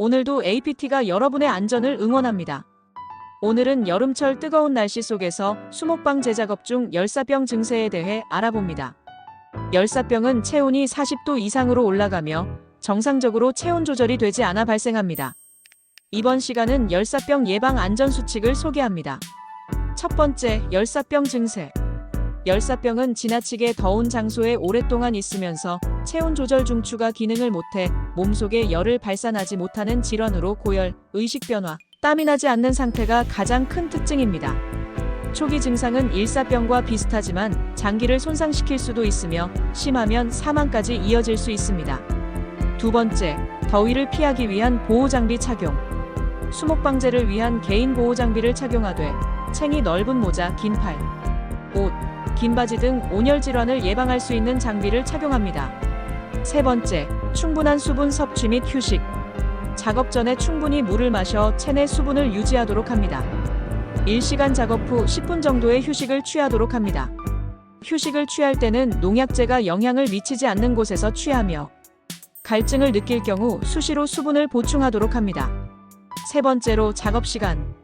오늘도 APT가 여러분의 안전을 응원합니다. 오늘은 여름철 뜨거운 날씨 속에서 수목방 재작업 중 열사병 증세에 대해 알아봅니다. 열사병은 체온이 40도 이상으로 올라가며 정상적으로 체온 조절이 되지 않아 발생합니다. 이번 시간은 열사병 예방 안전 수칙을 소개합니다. 첫 번째, 열사병 증세. 열사병은 지나치게 더운 장소에 오랫동안 있으면서 체온 조절 중추가 기능을 못해 몸속에 열을 발산하지 못하는 질환으로 고열, 의식 변화, 땀이 나지 않는 상태가 가장 큰 특징입니다. 초기 증상은 일사병과 비슷하지만 장기를 손상시킬 수도 있으며 심하면 사망까지 이어질 수 있습니다. 두 번째, 더위를 피하기 위한 보호 장비 착용. 수목 방제를 위한 개인 보호 장비를 착용하되 챙이 넓은 모자, 긴 팔, 옷, 긴 바지 등 온열 질환을 예방할 수 있는 장비를 착용합니다. 세 번째, 충분한 수분 섭취 및 휴식. 작업 전에 충분히 물을 마셔 체내 수분을 유지하도록 합니다. 1시간 작업 후 10분 정도의 휴식을 취하도록 합니다. 휴식을 취할 때는 농약제가 영향을 미치지 않는 곳에서 취하며 갈증을 느낄 경우 수시로 수분을 보충하도록 합니다. 세 번째로 작업 시간.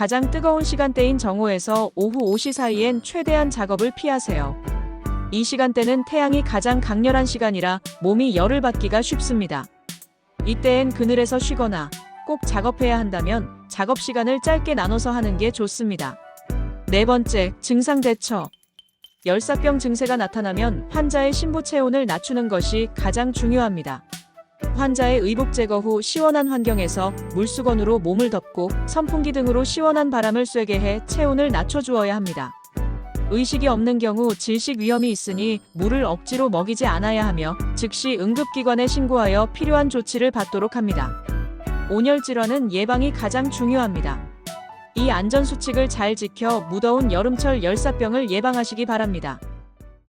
가장 뜨거운 시간대인 정오에서 오후 5시 사이엔 최대한 작업을 피하세요. 이 시간대는 태양이 가장 강렬한 시간이라 몸이 열을 받기가 쉽습니다. 이때엔 그늘에서 쉬거나 꼭 작업해야 한다면 작업 시간을 짧게 나눠서 하는 게 좋습니다. 네 번째, 증상 대처. 열사병 증세가 나타나면 환자의 신부 체온을 낮추는 것이 가장 중요합니다. 환자의 의복 제거 후 시원한 환경에서 물수건으로 몸을 덮고 선풍기 등으로 시원한 바람을 쐬게 해 체온을 낮춰주어야 합니다. 의식이 없는 경우 질식 위험이 있으니 물을 억지로 먹이지 않아야 하며 즉시 응급기관에 신고하여 필요한 조치를 받도록 합니다. 온열 질환은 예방이 가장 중요합니다. 이 안전 수칙을 잘 지켜 무더운 여름철 열사병을 예방하시기 바랍니다.